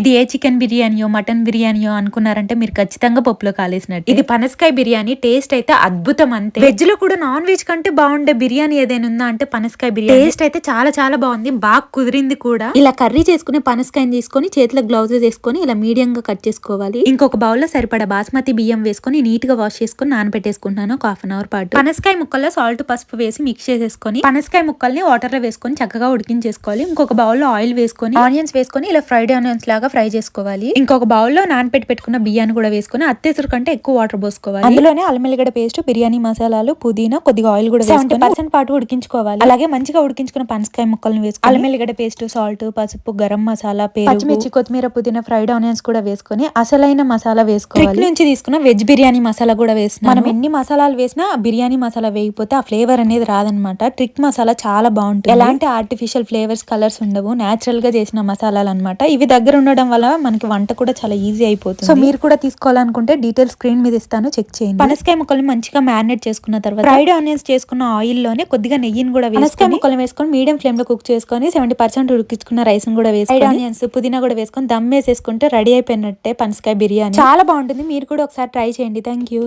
ఇది ఏ chicken బిర్యానీయో mutton బిర్యానీయో అనుకున్నారంటే మీరు ఖచ్చితంగా పప్పులో కాలేసినట్టు. ఇది పనసకాయ బిర్యానీ టేస్ట్ అయితే అద్భుతం అంతే. వెజ్లో కూడా నాన్ వెజ్ కంటే బాగుండే బిర్యానీ ఏదైనా ఉందా అంటే పనసకాయ బిర్యానీ. టేస్ట్ అయితే చాలా చాలా బాగుంది. బాగా కుదిరింది కూడా. ఇలా కర్రీ చేసుకునే పనసకాయని తీసుకొని చేతిలో గ్లౌజెస్ వేసుకొని ఇలా మీడియం గా కట్ చేసుకోవాలి. ఇంకొక బౌల్లో సరిపడా బాస్మతి బియ్యం వేసుకొని నీట్గా వాష్ చేసుకొని నానబెట్టేసుకుంటాను ఒక హాఫ్ అన్ అవర్ పాటు. పనసకాయ ముక్కల్లో సాల్ట్ పసుపు వేసి మిక్స్ చేసేసుకొని పనసకాయ ముక్కల్ని వాటర్లో వేసుకొని చక్కగా ఉడికించేసుకోవాలి. ఇంకొక బౌల్లో ఆయిల్ వేసుకొని ఆనియన్స్ వేసుకొని ఇలా ఫ్రైడ్ ఆనియన్స్ లాగా ఫ్రై చేసుకోవాలి. ఇంకొక బౌల్లో నానపెట్టి పెట్టుకున్న బియ్యాన్ని కూడా వేసుకొని అత్తేసరి కంటే ఎక్కువ వాటర్ పోసుకోవాలి. అందులోనే అల్లమెల్లిగడ్డ పేస్ట్ బిర్యానీ మసాలాలు పుదీనా కొద్దిగా ఆయిల్ కూడా సెవెంటీ పర్సెంట్ పాటు ఉడికించుకోవాలి. అలాగే మంచిగా ఉడికించుకున్న పనసకాయ ముక్కలను వేసుకొని అల్లమెల్లిగడ్డ పేస్ట్ సాల్ట్ పసుపు గరం మసాలా పేరు పచ్చిమిర్చి కొత్తిమీర పుదీనా ఫ్రైడ్ ఆనియన్స్ కూడా వేసుకొని అసలైన మసాలా వేసుకోవాలి. నుంచి తీసుకున్న వెజ్ బిర్యానీ మసాలా కూడా వేసిన మనం ఎన్ని మసాలాలు వేసినా బిర్యానీ మసాలా వేయకపోతే ఆ ఫ్లేవర్ అనేది రాదనమాట ట్రిక్ మసాలా చాలా బాగుంటుంది. ఎలాంటి ఆర్టిఫిషియల్ ఫ్లేవర్స్ కలర్స్ ఉండవు. నేచురల్గా చేసిన మసాలాలు అనమాట ఇవి దగ్గర ఉండడం వల్ల మనకి వంట కూడా చాలా ఈజీ అయిపోతుంది. సో మీరు కూడా తీసుకోవాలనుకుంటే డీటెయిల్ స్క్రీన్ మీద ఇస్తాను చెక్ చేయండి. పనసకాయ ముక్కలు మంచిగా మ్యారినేట్ చేసుకున్న తర్వాత ఫ్రైడ్ ఆనియన్స్ చేసుకున్న ఆయిల్లోనే కొద్దిగా నెయ్యిని కూడా పనసకాయ ముక్కలు వేసుకొని మీడియం ఫ్లేమ్లో కుక్ చేసుకొని సెవెంటీ పర్సెంట్ ఉడికించుకున్న రైస్ కూడా వేసుకొని ఆనియన్స్ పుదీనా కూడా వేసుకొని దమ్ వేసేసుకుంటే రెడీ అయిపోయినట్టే పనసకాయ బిర్యానీ. చాలా బాగుంటుంది. మీరు కూడా ఒకసారి ట్రై చేయండి. Thank you